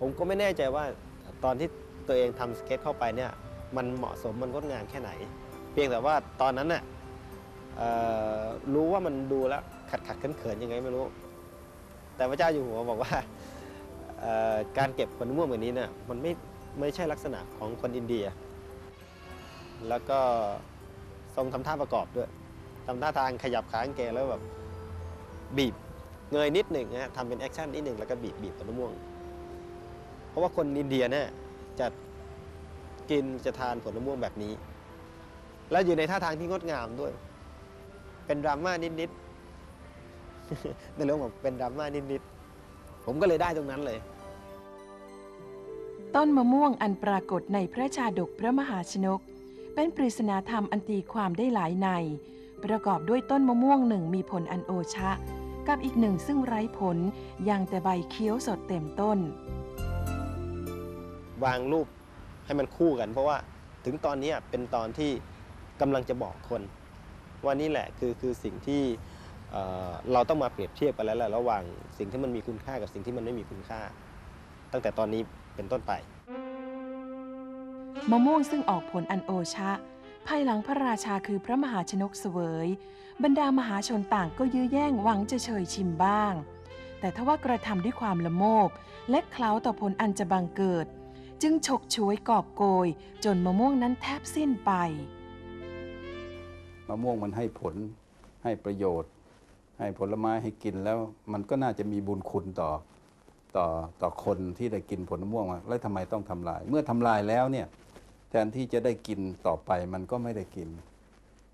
ผมก็ไม่แน่ใจว่าตอนที่ตัวเองทำสเก็ตเข้าไปเนี่ยมันเหมาะสมมันงดงามแค่ไหน เพียงแต่ว่าตอนนั้นน่ะรู้ว่ามันดูแล้วขัดขัดเขินเขินยังไงไม่รู้ แต่พระเจ้าอยู่หัวบอกว่าการเก็บผลมะม่วงแบบนี้เนี่ยมันไม่ไม่ใช่ลักษณะของคนอินเดีย แล้วก็ทรงทำท่าประกอบด้วยทำท่าทางขยับขากางเกงแล้วแบบบีบเงยนิดหนึ่งนะทำเป็นแอคชั่นนิดหนึ่งแล้วก็บีบบีบผลมะม่วง เพราะว่าคนอินเดียเนี่ยจะกินจะทานผลมะม่วงแบบนี้ แล้วอยู่ในท่าทางที่งดงามด้วย เป็นดราม่านิดๆในเรื่องของเป็นดราม่านิดๆผมก็เลยได้ตรงนั้นเลย ต้นมะม่วงอันปรากฏในพระชาดกพระมหาชนก เป็นปริศนาธรรมอันตีความได้หลายใน ประกอบด้วยต้นมะม่วงหนึ่งมีผลอันโอชะ กับอีกหนึ่งซึ่งไร้ผลยังแต่ใบเคี้ยวสดเต็มต้น วางรูปให้มันคู่กัน เพราะว่าถึงตอนนี้เป็นตอนที่กำลังจะบอกคน ว่านี่แหละคือคือสิ่งที่เราต้องมาเปรียบเทียบกันแล้วแหละระหว่างสิ่งที่มันมีคุณค่ากับสิ่งที่มันไม่มีคุณค่า ตั้งแต่ตอนนี้เป็นต้นไป มะม่วงซึ่งออกผลอันโอชะ ภายหลังพระราชาคือพระมหาชนกเสวย บรรดามหาชนต่างก็ยื้อแย่งหวังจะเชยชิมบ้าง แต่ทว่ากระทำด้วยความละโมบ และเคล้าต่อผลอันจะบังเกิด จึงฉกฉวยกอบโกย จนมะม่วงนั้นแทบสิ้นไป มะม่วงมันให้ผลให้ประโยชน์ ให้ผลไม้ให้กินแล้ว มันก็น่าจะมีบุญคุณต่อต่อต่อคนที่ได้กินผลมะม่วงมาแล้วทำไมต้องทำลาย เมื่อทำลายแล้วเนี่ยแทนที่จะได้กินต่อไปมันก็ไม่ได้กิน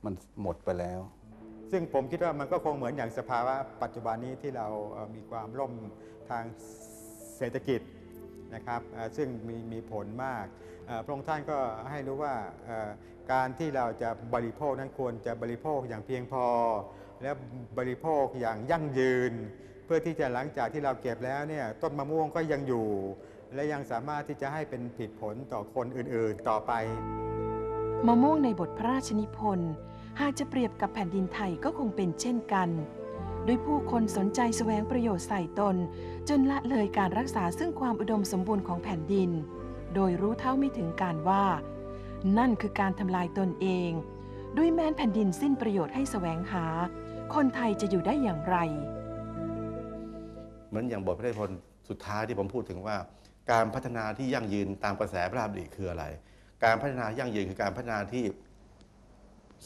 มันหมดไปแล้ว ซึ่งผมคิดว่ามันก็คงเหมือนอย่างสภาวะปัจจุบันนี้ที่เราเอ่อมีความล่มทางเศรษฐกิจ นะครับซึ่งมีมีผลมากพระองค์ท่านก็ให้รู้ว่าการที่เราจะบริโภคนั้นควรจะบริโภคอย่างเพียงพอ และบริโภคอย่างยั่งยืน เพื่อที่จะหลังจากที่เราเก็บแล้วเนี่ยต้นมะม่วงก็ยังอยู่ และยังสามารถที่จะให้เป็นผลผลต่อคนอื่นๆต่อไป มะม่วงในบทพระราชนิพนธ์หากจะเปรียบกับแผ่นดินไทยก็คงเป็นเช่นกัน ด้วยผู้คนสนใจแสวงประโยชน์ใส่ตน จนละเลยการรักษาซึ่งความอุดมสมบูรณ์ของแผ่นดิน โดยรู้เท่าไม่ถึงการว่า นั่นคือการทำลายตนเอง ด้วยแม้นแผ่นดินสิ้นประโยชน์ให้แสวงหา คนไทยจะอยู่ได้อย่างไร เหมือนอย่างบทพระราชนิพนธ์สุดท้ายที่ผมพูดถึงว่า การพัฒนาที่ยั่งยืนตามกระแสพระราชดิคืออะไร การพัฒนายั่งยืนคือการพัฒนาที่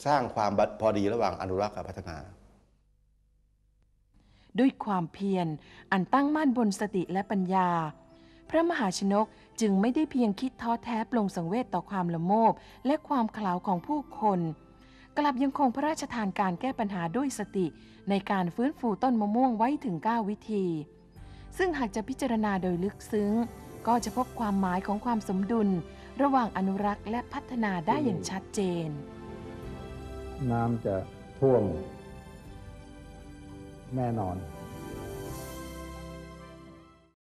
สร้างความพอดีระหว่างอนุรักษ์กับพัฒนา ด้วยความเพียร อันตั้งมั่นบนสติและปัญญา พระมหาชนกจึงไม่ได้เพียงคิดท้อแท้ปลงสังเวชต่อความละโมบ และความขลาวของผู้คน กลับยังคงพระราชทานการแก้ปัญหาด้วยสติ ในการฟื้นฟูต้นมะม่วงไว้ถึง 9 วิธี ซึ่งหากจะพิจารณาโดยลึกซึ้ง ก็จะพบความหมายของความสมดุล ระหว่างอนุรักษ์และพัฒนาได้อย่างชัดเจน น้ำจะท่วม แน่นอน